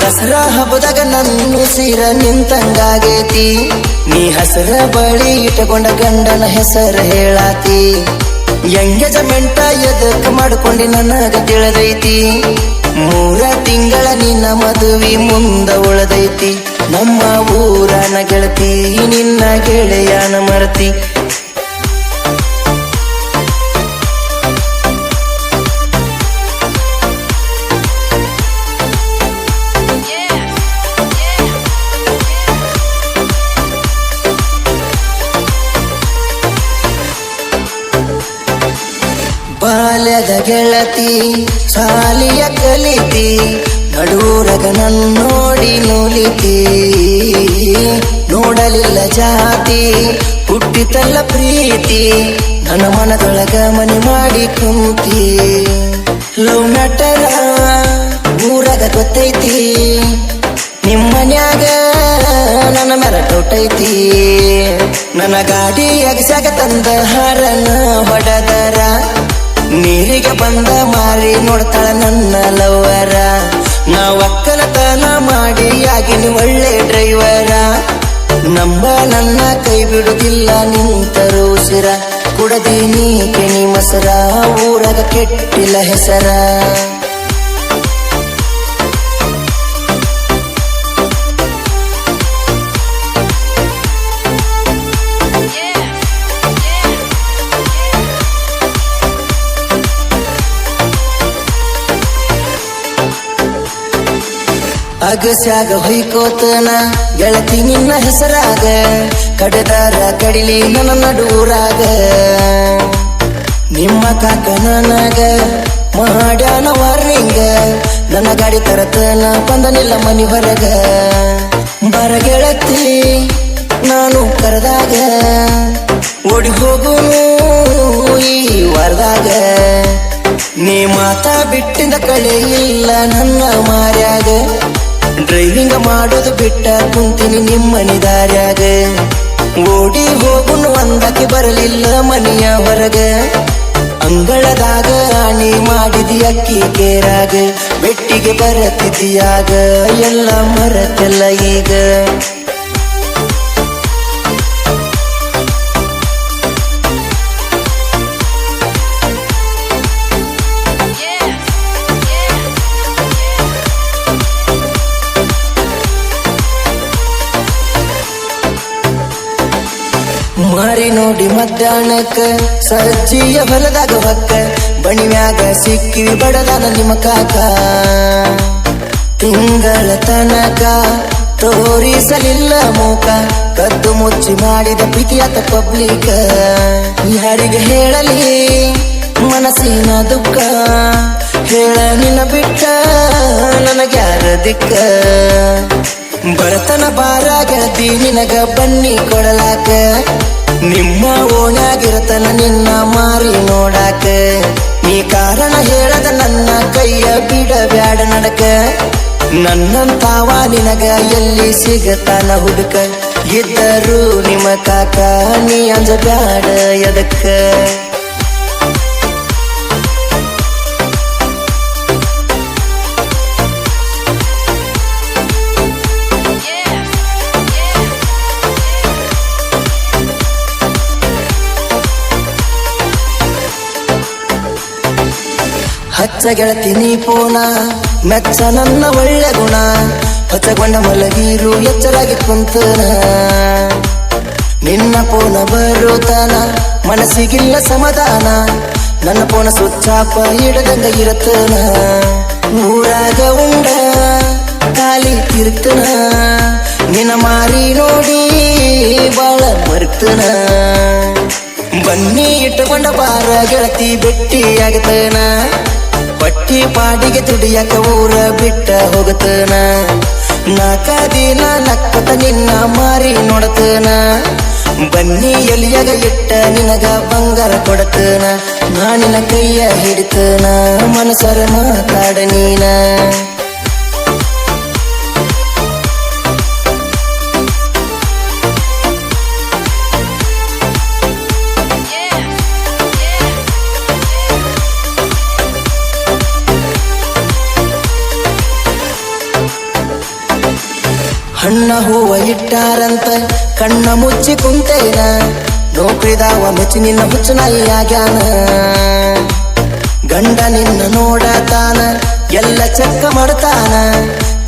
ದಸರಾ ಹಬ್ಬದಾಗ ನನ್ನ ಸೀರ ನಿಂತಂಗಾಗೈತಿ. ನೀ ಹಸರ ಬಳಿ ಇಟ್ಟಕೊಂಡ ಗಂಡನ ಹೆಸರ ಹೇಳಾತಿ. ಎಂಗೇಜ್ಮೆಂಟ ಎದಕ್ ಮಾಡ್ಕೊಂಡಿ ನನಗ ತಿಳದೈತಿ. ಮೂರ ತಿಂಗಳ ನಿನ್ನ ಮದುವೆ ಮುಂದ ಉಳದೈತಿ. ನಮ್ಮ ಊರನ ಗೆಳತಿ, ನಿನ್ನ ಗೆಳೆಯನ ಮರತಿ. ಗೆಳತಿ, ಸಾಲಿಯ ಕಲಿತಿ ನಡೂರಗ ನನ್ನೋಡಿ ನೋಲಿತಿ. ನೋಡಲಿಲ್ಲ ಜಾತಿ, ಹುಟ್ಟಿತಲ್ಲ ಪ್ರೀತಿ, ನನ್ನ ಮನದೊಳಗ ಮನೆ ಮಾಡಿ ಕುಂತಿ. ಲವ್ ನಟರ ಊರಾಗ ಗೊತ್ತೈತಿ. ನಿಮ್ಮನ್ಯಾಗ ನನ್ನ ಮರ ತೊಟ್ಟೈತಿ ನನ್ನ ಗಾಡಿ ಅಗಸ್ಯಾಗ ತಂದ ಹಾರನ ಹೊಡದರ ನೀರಿಗೆ ಬಂದ ಮಾರಿ ನೋಡ್ತಾಳ ನನ್ನ ಲವ್ವರ. ನಾ ಒಕ್ಕಲತನ ಮಾಡಿ ಆಗಿನ ಒಳ್ಳೆ ಡ್ರೈವರ. ನಂಬ ನನ್ನ ಕೈ ಬಿಡುದಿಲ್ಲ ನಿಂತರು ಸಿರ ನೀ ಕೆಣಿ ಮೊಸರ, ಊರಾಗ ಕೆಟ್ಟಿಲ್ಲ ಹೆಸರ. ಅಗಸ್ಯಾಗ ಹೊಯ್ಕೋತನ ಗೆಳತಿ ನಿನ್ನ ಹೆಸರಾಗ, ಕಡೆದಾರ ಕಡಿಲಿ ನನ್ನ ನಡೂರಾಗ ನಿಮ್ಮ ಕಾಕ ನನಗ ಮಾಡ್ಯಾನ ವಾರ್ನಿಂಗ ನನ್ನ ಗಾಡಿ ತರತನ ಬಂದನಿಲ್ಲ ಮನಿ ಹೊರಗ. ಬರ ಗೆಳತಿ, ನಾನು ಕರೆದಾಗ ಓಡಿ ಹೋಗುನು ಈ ವಾರದಾಗ. ನೀ ಮಾತಾ ಬಿಟ್ಟಿಂದ ಕಳೆ ಇಲ್ಲ ನನ್ನ ಮಾರ್ಯಾಗ. ಡ್ರೈವಿಂಗ್ ಮಾಡೋದು ಬಿಟ್ಟ ಕುಂತೀನಿ ನಿಮ್ಮನಿ ದಾರ್ಯಾಗ. ಓಡಿ ಹೋಗುನು ಅಂದಕ್ಕೆ ಬರಲಿಲ್ಲ ಮನೆಯ ಹೊರಗ. ಅಂಗಳದಾಗ ಆಣಿ ಮಾಡಿದಿ ಅಕ್ಕಿ ಕೇರಾಗ. ಬೆಟ್ಟಿಗೆ ಬರತಿದಿಯಾಗ ಎಲ್ಲ ಮರತೆಲ್ಲ ಈಗ. ಮಾರಿ ನೋಡಿ ಮಧ್ಯಾಹ್ನಕ್ಕ ಸಜ್ಜಿಯ ಹೊಲದಾಗ ಹೊಕ್ಕ. ಬಣಿಮ್ಯಾಗ ಸಿಕ್ಕಿ ಬಡದಾನ ನಿಮ್ಮ ಕಾಕ. ತಿಂಗಳ ತನಕ ತೋರಿಸಲಿಲ್ಲ ಮೂಕ. ಕದ್ದು ಮುಚ್ಚಿ ಮಾಡಿದ ಪ್ರೀತಿಯಾತ ಪಬ್ಲಿಕ್. ಯಾರಿಗೆ ಹೇಳಲಿ? ಮನಸ್ಸಿನ ದುಃಖ. ಹೇಳ ನಿನ್ನ ಬಿಟ್ಟ, ನನಗ್ಯಾರ ದಿಕ್ಕ. ಬರತನ ಬಾರಾಗ ನಿನಗ ಬನ್ನಿ ಕೊಡಲಾಕ. ನಿಮ್ಮ ಓಣ್ಯಾಗಿರತನ ನಿನ್ನ ಮಾರಿ ನೋಡಾಕ. ನೀ ಕಾರಣ ಹೇಳದ ನನ್ನ ಕೈಯ ಬಿಡಬ್ಯಾಡ ನಡಕ. ನನ್ನಂತಾವ ನಿನಗ ಎಲ್ಲಿ ಸಿಗತಾನ ಹುಡುಕ. ಇದ್ದರು ನಿಮ್ಮ ಕಾಕ, ನೀ ಅಂಜಬ್ಯಾಡ ಎದಕ್ಕ. ಹಚ್ಚ ಗೆಳತಿ ನೀ ಪೋನ ಮೆಚ್ಚ ನನ್ನ ಒಳ್ಳೆ ಗುಣ ಹೊಚ್ಚಗೊಂಡ ಮಲಗಿರು, ಎಚ್ಚರಾಗಿ ಕುಂತನ. ನಿನ್ನ ಪೋನ ಬರುತ್ತಾನ ಮನಸ್ಸಿಗಿಲ್ಲ ಸಮಾಧಾನ, ನನ್ನ ಪೋನ ಸುಚ್ಚಾಪ ಇಡದಂಗ ಇರತನ. ಊರಾಗ ಉಂಡ ಖಾಲಿ ತಿರುತ್ತನ ನಿನ್ನ ಮಾರಿ ನೋಡಿ ಬಾಳ ಬರ್ತನ. ಬನ್ನಿ ಇಟ್ಟುಕೊಂಡ ಬಾರ ಗೆಳತಿ ಬೆಟ್ಟಿ ಆಗತನ ಪಟ್ಟಿ ಪಾಡಿಗೆ ತುಡಿಯಕ ಊರ ಬಿಟ್ಟ ಹೋಗತನ. ನಾಕ ದಿನ ನಕ್ಕತ ನಿನ್ನ ಮಾರಿ ನೋಡತನ. ಬನ್ನಿ ಎಲಿಯಾಗ ಇಟ್ಟ ನಿನಗ ಬಂಗಾರ ಕೊಡತನ. ನಾನಿನ ಕೈಯ ಹಿಡಿತನ. ಮನಸರ ಮಾತಾಡ ನೀನ. ಹಣ್ಣ ಹೂವ ಇಟ್ಟಾರಂತ, ಕಣ್ಣ ಮುಚ್ಚಿ ಕುಂತೇನ? ನೋಕ್ರಿದಾವ ಮೆಚ್ಚಿ ನಿನ್ನ ಹುಚ್ಚು ನಾಯಿ ಆಗ್ಯಾನ ಗಂಡ ನಿನ್ನ ನೋಡತಾನ, ಎಲ್ಲ ಚೆಕ್ಕ ಮಾಡ್ತಾನ.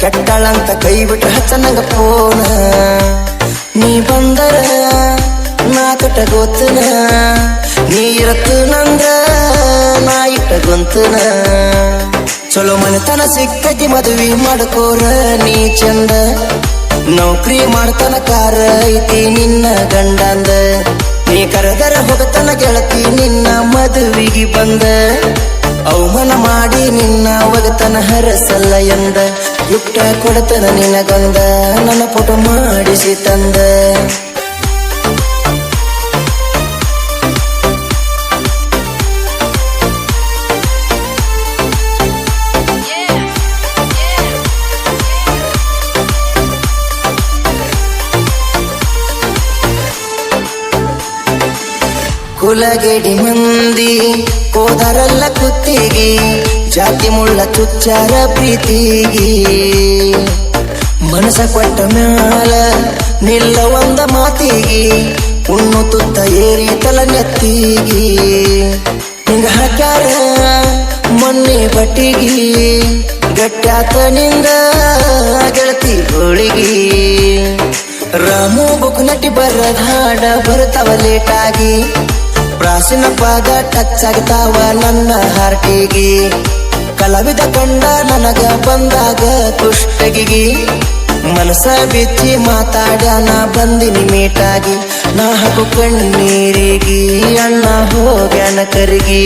ಕೆಟ್ಟಳಂತ ಕೈ ಬಿಟ್ಟು ಹಚ್ಚನಂಗ ಪೋನ. ನೀ ಬಂದರ, ನಾ ಕಟಗೋತನ ನೀ ಇರತ್ತು ನಂದ ನಾ ಇಟ್ಟ ಗೊಂತನ. ಚಲೋ ಮನೆತನ ಸಿಕ್ಕಿ ಮದುವೆ ಮಾಡ್ಕೋರ ನೀ ಚಂದ. ನೌಕರಿ ಮಾಡ್ತಾನ ಕಾರ ಐತಿ ನಿನ್ನ ಗಂಡಂದ. ನೀ ಕರೆದರ ಹೋಗತನ ಗೆಳತಿ ನಿನ್ನ ಮದುವಿಗೆ ಬಂದ. ಅವಮಾನ ಮಾಡಿ ನಿನ್ನ ಒಗತನ ಹರಸಲ್ಲ ಎಂದ. ಯುಕ್ತ ಕೊಡತನ ನಿನಗೊಂದ, ನನ್ನ ಫೋಟೋ ಮಾಡಿಸಿ ತಂದ. ಕುಲಗೆಡಿ ಮಂದಿ, ಕೋದರಲ್ಲ ಕುತ್ತಿಗೆ, ಜಾತಿ ಮುಳ್ಳ ಚುಚ್ಚಾರ ಪ್ರೀತಿಗೆ. ಮನಸ ಕೊಟ್ಟ ಮ್ಯಾಲ ನಿಲ್ಲ ಒಂದ ಮಾತಿಗೆ ಉಣ್ಣು ತುತ್ತ ಏರಿ ತಲ ನೆತ್ತಿಗೆ. ಹಿಂಗ ಹಾಕ್ಯಾರ ಮೊನ್ನೆ ಬಟ್ಟಿಗೆ ಗಟ್ಟಾತ ನಿಂದ ಗೆಳತಿ ಹೋಳಿಗೆ. ರಾಮು ಬುಕ್ ನಟಿ ಬರದ ಹಾಡ ಬರ್ತಾವ ಲೇಟಾಗಿ. ಪ್ರಾಚೀನ ಪಾದ ಟಚ್ ಆಗ್ತಾವ ನನ್ನ ಹಾರ್ಟಿಗೆ. ಕಲಾವಿದ ಕಂಡ ನನಗ ಬಂದಾಗ ಕುಷ್ಟಗಿಗಿ. ಮನಸ ಬಿಚ್ಚಿ ನಾ ಬಂದಿನಿ ಮೀಟಾಗಿ. ನಾ ಹಾಕು ಕಣ್ಣೀರಿಗೆ, ಅಣ್ಣ ಹೋಗ್ಯಾನ ಕರಿಗಿ.